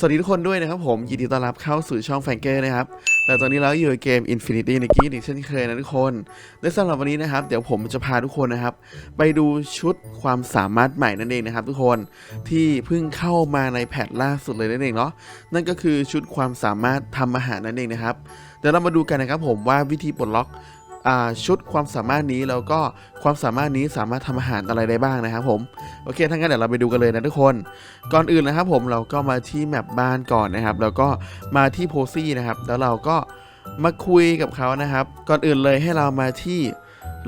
สวัสดีทุกคนด้วยนะครับผม ยินดีต้อนรับเข้าสู่ช่องแฟงเกอร์นะครับแต่ตอนนี้เราอยู่ในเกม Infinity n i k i อีกเช่นเคยนะทุกคนและสำหรับวันนี้นะครับ เดี๋ยวผมจะพาทุกคนนะครับ ไปดูชุดความสามารถใหม่นั่นเองนะครับ ทุกคนที่เพิ่งเข้ามาในแพทล่าสุดเลยนั่นเองเนาะนั่นก็คือชุดความสามารถทำอาหารนั่นเองนะครับเดี๋ยวเรามาดูกันนะครับผมว่าวิธีปลดล็อก ชุดความสามารถนี้แล้วก็ความสามารถนี้สามารถทำอาหารอะไรได้บ้างนะครับผมโอเคถ้างั้นเดี๋ยวเราไปดูกันเลยนะทุกคน ก่อนอื่นนะครับผมเราก็มาที่แมปบ้านก่อนนะครับ แล้วก็มาที่โพซี่นะครับ แล้วเราก็มาคุยกับเขานะครับ ก่อนอื่นเลยให้เรามาที่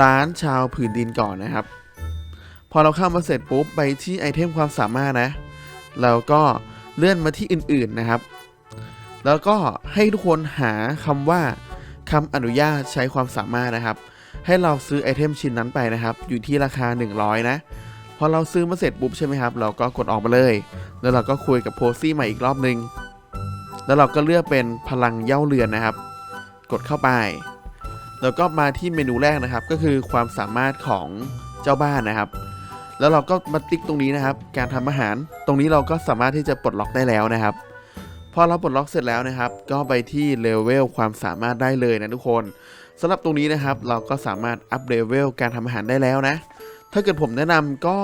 ร้านชาวผืนดินก่อนนะครับ พอเราเข้ามาเสร็จปุ๊บไปที่ไอเทมความสามารถนะเราก็เลื่อนมาที่อื่นๆนะครับ แล้วก็ให้ทุกคนหาคำว่า คำอนุญาตใช้ความสามารถนะครับ ให้เราซื้อไอเทมชิ้นนั้นไปนะครับ อยู่ที่ราคา 100 นะพอเราซื้อมาเสร็จปุ๊บใช่ไหมครับ เราก็กดออกมาเลย แล้วเราก็คุยกับโพซี่ใหม่อีกรอบนึง แล้วเราก็เลือกเป็นพลังเย่าเรือนนะครับ กดเข้าไป แล้วก็มาที่เมนูแรกนะครับ ก็คือความสามารถของเจ้าบ้านนะครับ แล้วเราก็มาติ๊กตรงนี้นะครับ การทำอาหาร ตรงนี้เราก็สามารถที่จะปลดล็อกได้แล้วนะครับ พอเราปลดล็อกเสร็จแล้วนะครับ ก็ไปที่เลเวลความสามารถได้เลยนะทุกคนสำหรับตรงนี้นะครับ เราก็สามารถอัพเลเวลการทำอาหารได้แล้วนะ ถ้าเกิดผมแนะนำก็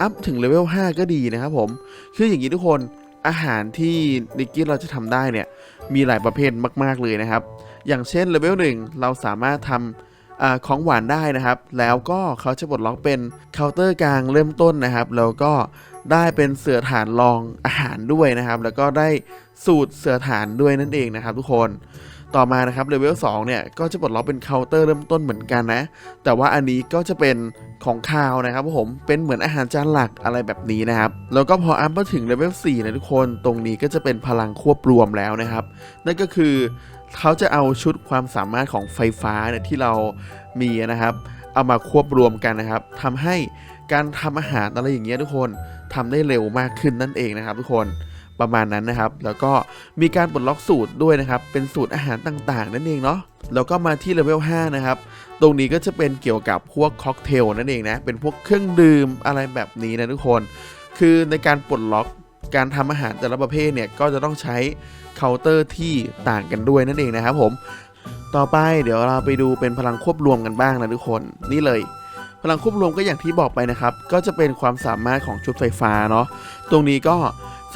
อัพถึงเลเวล5ก็ดีนะครับผม คืออย่างนี้ทุกคนอาหารที่นิกกี้เราจะทำได้เนี่ย มีหลายประเภทมาก ๆ เลยนะครับ อย่างเช่นเลเวล1เราสามารถทำอของหวานได้นะครับ แล้วก็เขาจะปลดล็อกเป็นเคาน์เตอร์กลางเริ่มต้นนะครับ แล้วก็ได้เป็นเสือฐานรองอาหารด้วยนะครับ แล้วก็ได้ สูตรเสือฐานด้วยนั่นเองนะครับทุกคนต่อมานะครับเลเวล2เนี่ยก็จะปลดล็อกเป็นเคาน์เตอร์เริ่มต้นเหมือนกันนะ แต่ว่าอันนี้ก็จะเป็นของคาวนะครับผมเป็นเหมือนอาหารจานหลักอะไรแบบนี้นะครับ แล้วก็พออัพมาถึงเลเวล4นะทุกคนตรงนี้ก็จะเป็นพลังควบรวมแล้วนะครับ นั่นก็คือเขาจะเอาชุดความสามารถของไฟฟ้าเนี่ยที่เรามีนะครับ เอามาควบรวมกันนะครับทำให้การทำอาหารอะไรอย่างเงี้ยทุกคนทำได้เร็วมากขึ้นนั่นเองนะครับ ทุกคน ประมาณนั้นนะครับ แล้วก็มีการปลดล็อกสูตรด้วยนะครับ เป็นสูตรอาหารต่างๆ นั่นเองเนาะแล้วก็มาที่เลเวล5นะครับ ตรงนี้ก็จะเป็นเกี่ยวกับพวกค็อกเทลนั่นเองนะ เป็นพวกเครื่องดื่มอะไรแบบนี้นะทุกคน คือในการปลดล็อกการทำอาหารแต่ละประเภทเนี่ย ก็จะต้องใช้เคาน์เตอร์ที่ต่างกันด้วยนั่นเองนะครับผม ต่อไปเดี๋ยวเราไปดูเป็นพลังควบรวมกันบ้างนะทุกคน นี่เลย พลังควบรวมก็อย่างที่บอกไปนะครับ ก็จะเป็นความสามารถของชุดไฟฟ้าเนาะ ตรงนี้ก็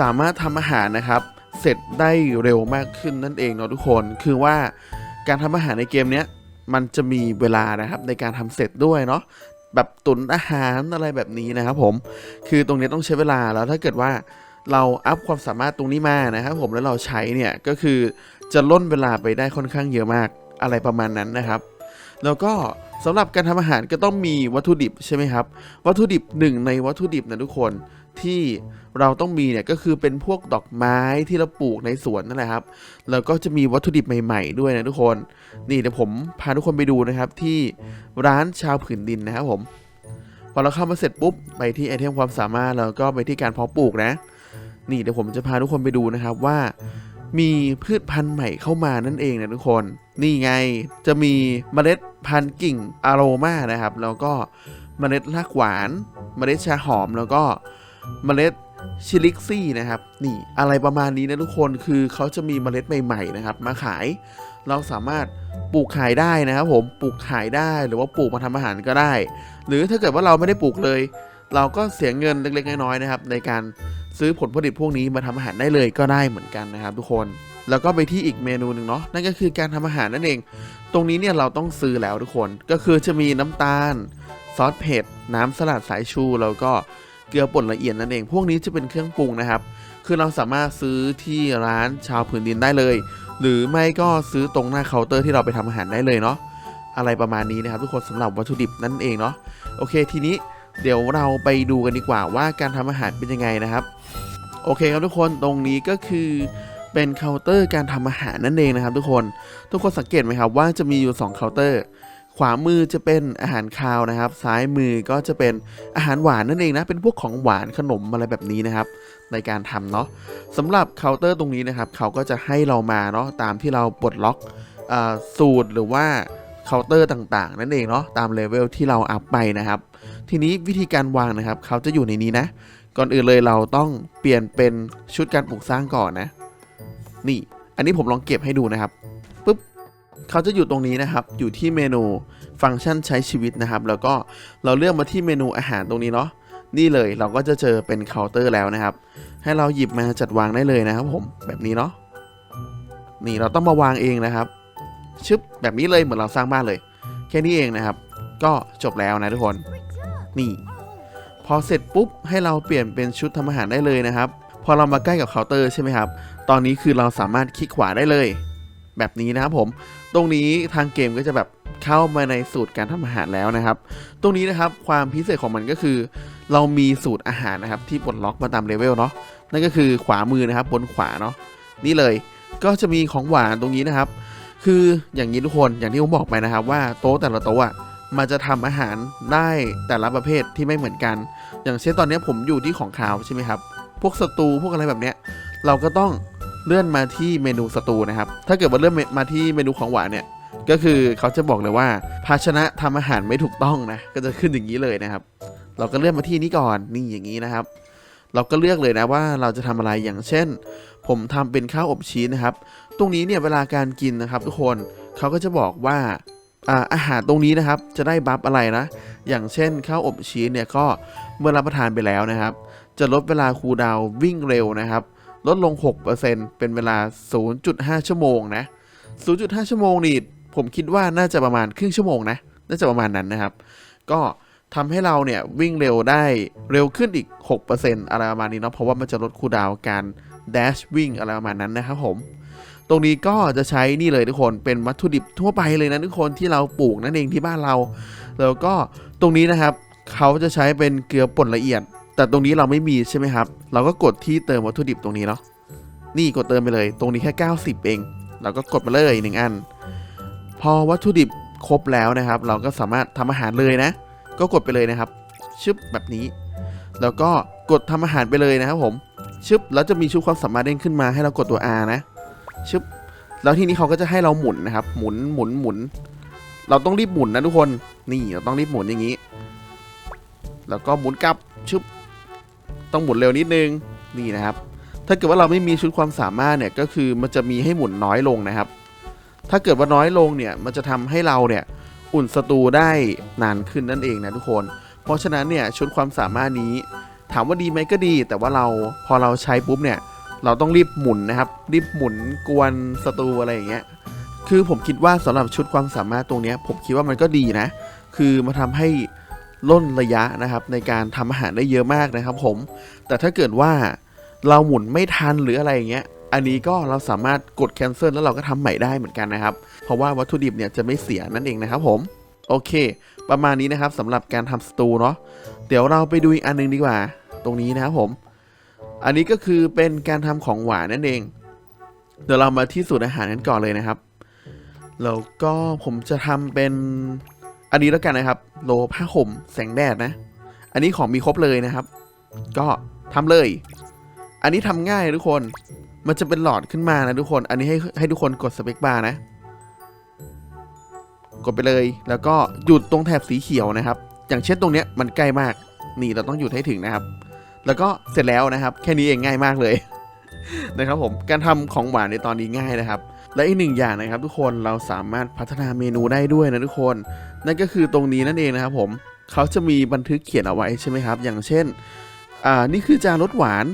สามารถทำอาหารนะครับ เสร็จได้เร็วมากขึ้นนั่นเองเนาะทุกคนคือว่าการทำอาหารในเกมเนี้ยมันจะมีเวลานะครับในการทำเสร็จด้วยเนาะแบบตุนอาหารอะไรแบบนี้นะครับผม คือตรงนี้ต้องใช้เวลาแล้วถ้าเกิดว่าเราอัพความสามารถตรงนี้มานะครับผมแล้วเราใช้เนี่ยก็คือจะล่นเวลาไปได้ค่อนข้างเยอะมากอะไรประมาณนั้นนะครับ แล้วก็สำหรับการทำอาหารก็ต้องมีวัตถุดิบใช่ไหมครับ วัตถุดิบหนึ่งในวัตถุดิบนะทุกคน ที่เราต้องมีเนี่ยก็คือเป็นพวกดอกไม้ที่เราปลูกในสวนนั่นแหละครับ แล้วก็จะมีวัตถุดิบใหม่ ๆ ด้วยนะทุกคน นี่เดี๋ยวผมพาทุกคนไปดูนะครับที่ร้านชาวผืนดินนะครับผมพอเราเข้ามาเสร็จปุ๊บไปที่ไอเทมความสามารถแล้วก็ไปที่การเพาะปลูกนะ นี่เดี๋ยวผมจะพาทุกคนไปดูนะครับว่า มีพืชพันธุ์ใหม่เข้ามานั่นเองนะทุกคน นี่ไงจะมีเมล็ดพันธุ์กิ่งอโรมานะครับ แล้วก็เมล็ดรากหวาน เมล็ดชาหอมแล้วก็ เมล็ดชิลิกซี่นะครับ นี่อะไรประมาณนี้นะทุกคนคือเขาจะมีเมล็ดใหม่ๆนะครับ มาขายเราสามารถปลูกขายได้นะครับผมปลูกขายได้หรือว่าปลูกมาทำอาหารก็ได้ หรือถ้าเกิดว่าเราไม่ได้ปลูกเลย เราก็เสียเงินเล็กๆน้อยๆนะครับ ในการซื้อผลผลิตพวกนี้มาทำอาหารได้เลยก็ได้เหมือนกันนะครับ ทุกคนแล้วก็ไปที่อีกเมนูหนึ่งเนาะนั่นก็คือการทำอาหารนั่นเอง ตรงนี้เนี่ยเราต้องซื้อแล้วทุกคนก็คือจะมีน้ำตาลซอสเผ็ดน้ำสลัดสายชูแล้วก็ เกลือป่นละเอียดนั่นเอง พวกนี้จะเป็นเครื่องปรุงนะครับ คือเราสามารถซื้อที่ร้านชาวผืนดินได้เลย หรือไม่ก็ซื้อตรงหน้าเคาน์เตอร์ที่เราไปทำอาหารได้เลยเนาะ อะไรประมาณนี้นะครับ ทุกคนสำหรับวัตถุดิบนั่นเองเนาะ โอเค ทีนี้เดี๋ยวเราไปดูกันดีกว่าว่าการทำอาหารเป็นยังไงนะครับ โอเคครับทุกคน ตรงนี้ก็คือเป็นเคาน์เตอร์การทำอาหารนั่นเองนะครับ ทุกคน ทุกคนสังเกตไหมครับว่าจะมีอยู่2เคาน์เตอร์ ขวามือจะเป็นอาหารคาวนะครับ ซ้ายมือก็จะเป็นอาหารหวานนั่นเองนะ เป็นพวกของหวานขนมอะไรแบบนี้นะครับ ในการทำเนาะสำหรับเคาน์เตอร์ตรงนี้นะครับ เขาก็จะให้เรามาเนาะตามที่เราปลดล็อกอสูตรหรือว่าเคาน์เตอร์ต่างๆ นั่นเองเนาะตามเลเวลที่เราอัพไปนะครับ ทีนี้วิธีการวางนะครับ เขาจะอยู่ในนี้นะ ก่อนอื่นเลยเราต้องเปลี่ยนเป็นชุดการปลูกสร้างก่อนนะ นี่ อันนี้ผมลองเก็บให้ดูนะครับ เขาจะอยู่ตรงนี้นะครับ อยู่ที่เมนูฟังก์ชันใช้ชีวิตนะครับ แล้วก็เราเลือกมาที่เมนูอาหารตรงนี้เนาะ นี่เลยเราก็จะเจอเป็นเคาน์เตอร์แล้วนะครับ ให้เราหยิบมาจัดวางได้เลยนะครับผม แบบนี้เนาะ นี่เราต้องมาวางเองนะครับ ชึบแบบนี้เลยเหมือนเราสร้างบ้านเลย แค่นี้เองนะครับ ก็จบแล้วนะทุกคน นี่ พอเสร็จปุ๊บให้เราเปลี่ยนเป็นชุดทำอาหารได้เลยนะครับ พอเรามาใกล้กับเคาน์เตอร์ใช่ไหมครับ ตอนนี้คือเราสามารถคลิกขวาได้เลย แบบนี้นะครับผม ตรงนี้ทางเกมก็จะแบบเข้ามาในสูตรการทำอาหารแล้วนะครับ ตรงนี้นะครับความพิเศษของมันก็คือ เรามีสูตรอาหารนะครับที่ปลดล็อกมาตามเลเวลเนาะนั่นก็คือขวามือนะครับบนขวาเนาะนี่เลยก็จะมีของหวานตรงนี้นะครับ คืออย่างนี้ทุกคนอย่างที่ผมบอกไปนะครับ ว่าโต๊ะแต่ละโต๊ะอะมันจะทำอาหารได้แต่ละประเภทที่ไม่เหมือนกัน อย่างเช่นตอนนี้ผมอยู่ที่ของคาวใช่ไหมครับ พวกสตูพวกอะไรแบบเนี้ยเราก็ต้อง เลื่อนมาที่เมนูสตูนะครับ ถ้าเกิดว่าเลื่อนมาที่เมนูของหวานเนี่ย ก็คือเขาจะบอกเลยว่า ภาชนะทำอาหารไม่ถูกต้องนะ ก็จะขึ้นอย่างนี้เลยนะครับ เราก็เลื่อนมาที่นี้ก่อน นี่อย่างนี้นะครับ เราก็เลือกเลยนะว่าเราจะทำอะไร อย่างเช่น ผมทำเป็นข้าวอบชีสนะครับ ตรงนี้เนี่ยเวลาการกินนะครับ ทุกคน เขาก็จะบอกว่าอาอาหารตรงนี้นะครับ จะได้บัฟอะไรนะ อย่างเช่นข้าวอบชีสเนี่ยก็เมื่อรับประทานไปแล้วนะครับ จะลดเวลาคูลดาววิ่งเร็วนะครับ ลดลง 6%เป็นเวลา 0.5 ชั่วโมงนะ 0.5 ชั่วโมงนี่ผมคิดว่าน่าจะประมาณครึ่งชั่วโมงนะ น่าจะประมาณนั้นนะครับ ก็ทำให้เราเนี่ยวิ่งเร็วได้เร็วขึ้นอีก 6%อะไรประมาณนี้เนาะ เพราะว่ามันจะลดคูดาวการ dash วิ่งอะไรประมาณนั้นนะครับผม ตรงนี้ก็จะใช้นี่เลยทุกคน เป็นวัตถุดิบทั่วไปเลยนะทุกคนที่เราปลูกนั่นเองที่บ้านเรา แล้วก็ตรงนี้นะครับเขาจะใช้เป็นเกลือป่นละเอียด แต่ตรงนี้เราไม่มีใช่ไหมครับ เราก็กดที่เติมวัตถุดิบตรงนี้เนาะ นี่กดเติมไปเลย ตรงนี้แค่ 90 เอง เราก็กดมาเลยหนึ่งอัน พอวัตถุดิบครบแล้วนะครับ เราก็สามารถทำอาหารเลยนะ ก็กดไปเลยนะครับ ชึบแบบนี้ แล้วก็กดทำอาหารไปเลยนะครับผม ชึบ แล้วจะมีชุดความสามารถเด้งขึ้นมาให้เรากดตัว R นะ ชึบ แล้วทีนี้เขาก็จะให้เราหมุนนะครับ หมุน หมุน หมุน เราต้องรีบหมุนนะทุกคน นี่ เราต้องรีบหมุนอย่างนี้ แล้วก็หมุนกลับ ชึบ ต้องหมุนเร็วนิดนึงนี่นะครับ ถ้าเกิดว่าเราไม่มีชุดความสามารถเนี่ยก็คือมันจะมีให้หมุนน้อยลงนะครับ ถ้าเกิดว่าน้อยลงเนี่ยมันจะทำให้เราเนี่ยอุ่นสตูได้นานขึ้นนั่นเองนะทุกคน เพราะฉะนั้นเนี่ยชุดความสามารถนี้ ถามว่าดีไหมก็ดี แต่ว่าเราพอเราใช้ปุ๊บเนี่ยเราต้องรีบหมุนนะครับ รีบหมุนกวนสตูอะไรอย่างเงี้ยคือผมคิดว่าสำหรับชุดความสามารถตรงนี้ผมคิดว่ามันก็ดีนะ คือมาทำให้ ล่นระยะนะครับ ในการทำอาหารได้เยอะมากนะครับผม แต่ถ้าเกิดว่าเราหมุนไม่ทันหรืออะไรอย่างเงี้ย อันนี้ก็เราสามารถกด cancel แล้วเราก็ทำใหม่ได้เหมือนกันนะครับ เพราะว่าวัตถุดิบเนี่ยจะไม่เสียนั่นเองนะครับผมโอเค ประมาณนี้นะครับสำหรับการทำสตูเนาะเดี๋ยวเราไปดูอีกอันหนึงดีกว่า ตรงนี้นะครับผม อันนี้ก็คือเป็นการทำของหวานนั่นเอง เดี๋ยวเรามาที่สูตรอาหารกันก่อนเลยนะครับ แล้วก็ผมจะทำเป็น อันนี้แล้วกันนะครับ โลผ้าห่มแสงแดดนะ อันนี้ของมีครบเลยนะครับ ก็ทำเลย อันนี้ทำง่ายทุกคน มันจะเป็นหลอดขึ้นมานะทุกคน อันนี้ให้ให้ทุกคนกดสเปคบาร์นะ กดไปเลย แล้วก็หยุดตรงแถบสีเขียวนะครับ อย่างเช่นตรงเนี้ยมันใกล้มาก นี่เราต้องหยุดให้ถึงนะครับ แล้วก็เสร็จแล้วนะครับ แค่นี้เองง่ายมากเลยนะครับผม การทำของหวานในตอนนี้ง่ายนะครับ และอีกหนึ่งอย่างนะครับทุกคนเราสามารถพัฒนาเมนูได้ด้วยนะทุกคน นั่นก็คือตรงนี้นั่นเองนะครับผมเขาจะมีบันทึกเขียนเอาไว้ใช่ไหมครับ อย่างเช่นอ่านี่คือจานรสหวาน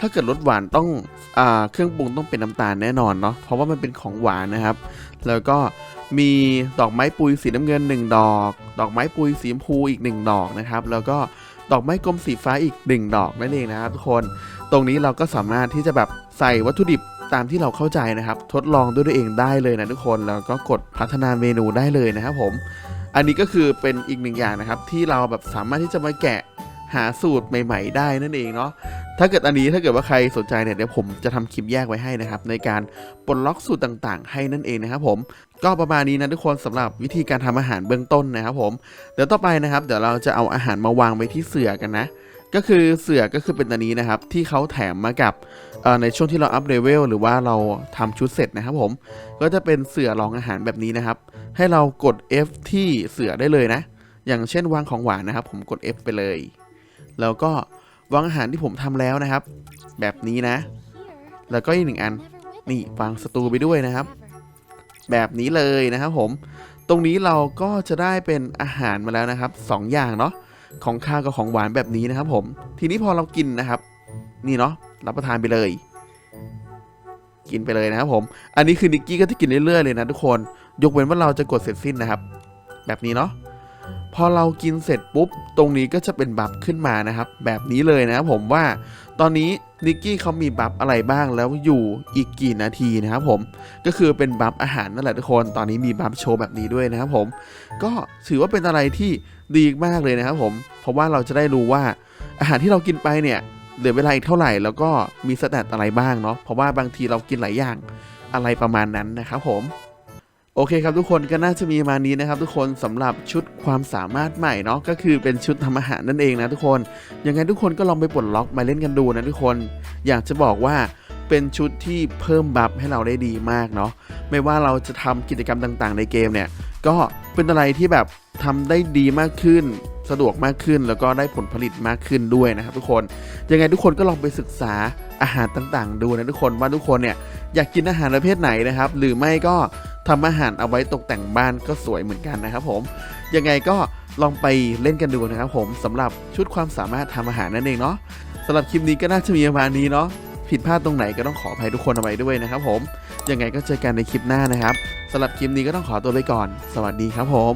ถ้าเกิดรสหวานต้องอ่าเครื่องปรุงต้องเป็นน้ำตาลแน่นอนเนาะเพราะว่ามันเป็นของหวานนะครับ แล้วก็มีดอกไม้ปุยสีน้ำเงิน 1 ดอก ดอกไม้ปุยสีชมพูอีก 1 ดอกนะครับ แล้วก็ดอกไม้กลมสีฟ้าอีก 1 ดอกนั่นเองนะครับทุกคน ตรงนี้เราก็สามารถที่จะแบบใส่วัตถุดิบ ตามที่เราเข้าใจนะครับ ทดลองด้วยตัวเองได้เลยนะทุกคน แล้วก็กดพัฒนาเมนูได้เลยนะครับผม อันนี้ก็คือเป็นอีกหนึ่งอย่างนะครับ ที่เราแบบสามารถที่จะมาแกะหาสูตรใหม่ ๆ ได้นั่นเองเนาะ ถ้าเกิดอันนี้ถ้าเกิดว่าใครสนใจเนี่ยเดี๋ยวผมจะทำคลิปแยกไว้ให้นะครับ ในการปลดล็อกสูตรต่างๆ ให้นั่นเองนะครับผม ก็ประมาณนี้นะทุกคนสำหรับวิธีการทำอาหารเบื้องต้นนะครับผม เดี๋ยวต่อไปนะครับ เดี๋ยวเราจะเอาอาหารมาวางไว้ที่เสื่อกันนะ ก็คือเสือก็คือเป็นตัวนี้นะครับ ที่เขาแถมมากับในช่วงที่เราอัพเลเวลหรือว่าเราทำชุดเสร็จนะครับผม ก็จะเป็นเสือรองอาหารแบบนี้นะครับ ให้เรากด F ที่เสือได้เลยนะ อย่างเช่นวางของหวานนะครับ ผมกด F ไปเลย แล้วก็วางอาหารที่ผมทำแล้วนะครับ แบบนี้นะ แล้วก็อีกหนึ่งอันนี่วางสตูไปด้วยนะครับ แบบนี้เลยนะครับผม ตรงนี้เราก็จะได้เป็นอาหารมาแล้วนะครับสองอย่างเนาะ ของข้าวกับของหวานแบบนี้นะครับ ผม ทีนี้พอเรากินนะครับ นี่เนาะรับประทานไปเลย กินไปเลยนะครับผม อันนี้คือนิกกี้ก็จะกินเรื่อยๆเลยนะทุกคน ยกเว้นว่าเราจะกดเสร็จสิ้นนะครับ แบบนี้เนาะพอเรากินเสร็จปุ๊บ ตรงนี้ก็จะเป็นบัฟขึ้นมานะครับ แบบนี้เลยนะครับผมว่าตอนนี้นิกกี้เขามีบัฟอะไรบ้างแล้วอยู่อีกกี่นาทีนะครับผมก็คือเป็นบัฟอาหารนั่นแหละทุกคน ตอนนี้มีบัฟโชว์แบบนี้ด้วยนะครับผม ก็ถือว่าเป็นอะไรที่ ดีมากเลยนะครับผมเพราะว่าเราจะได้รู้ว่าอาหารที่เรากินไปเนี่ยเหลือเวลาอีกเท่าไหร่แล้วก็มีสแตทอะไรบ้างเนาะเพราะว่าบางทีเรากินหลายอย่างอะไรประมาณนั้นนะครับผมโอเคครับทุกคนก็น่าจะมีประมาณนี้นะครับ ทุกคนสำหรับชุดความสามารถใหม่เนาะก็คือเป็นชุดทำอาหารนั่นเองนะทุกคนยังไงทุกคนก็ลองไปปลดล็อกมาเล่นกันดูนะทุกคน อยากจะบอกว่า เป็นชุดที่เพิ่มบัฟให้เราได้ดีมากเนาะไม่ว่าเราจะทำกิจกรรมต่างๆ ในเกมเนี่ย ก็เป็นอะไรที่แบบทำได้ดีมากขึ้น สะดวกมากขึ้นแล้วก็ได้ผลผลิตมากขึ้นด้วยนะครับทุกคนยังไงทุกคนก็ลองไปศึกษาอาหารต่างๆ ดูนะทุกคนว่าทุกคนเนี่ยอยากกินอาหารประเภทไหนนะครับ หรือไม่ก็ทำอาหารเอาไว้ตกแต่งบ้านก็สวยเหมือนกันนะครับผมยังไงก็ลองไปเล่นกันดูนะครับผมสำหรับชุดความสามารถทำอาหารนั่นเองเนาะสำหรับคลิปนี้ก็น่าจะมีประมาณนี้เนาะ ผิดพลาดตรงไหนก็ต้องขออภัยทุกคนเอาไว้ด้วยนะครับผมยังไงก็เจอกันในคลิปหน้านะครับสำหรับคลิปนี้ก็ต้องขอตัวไปก่อน สวัสดีครับผม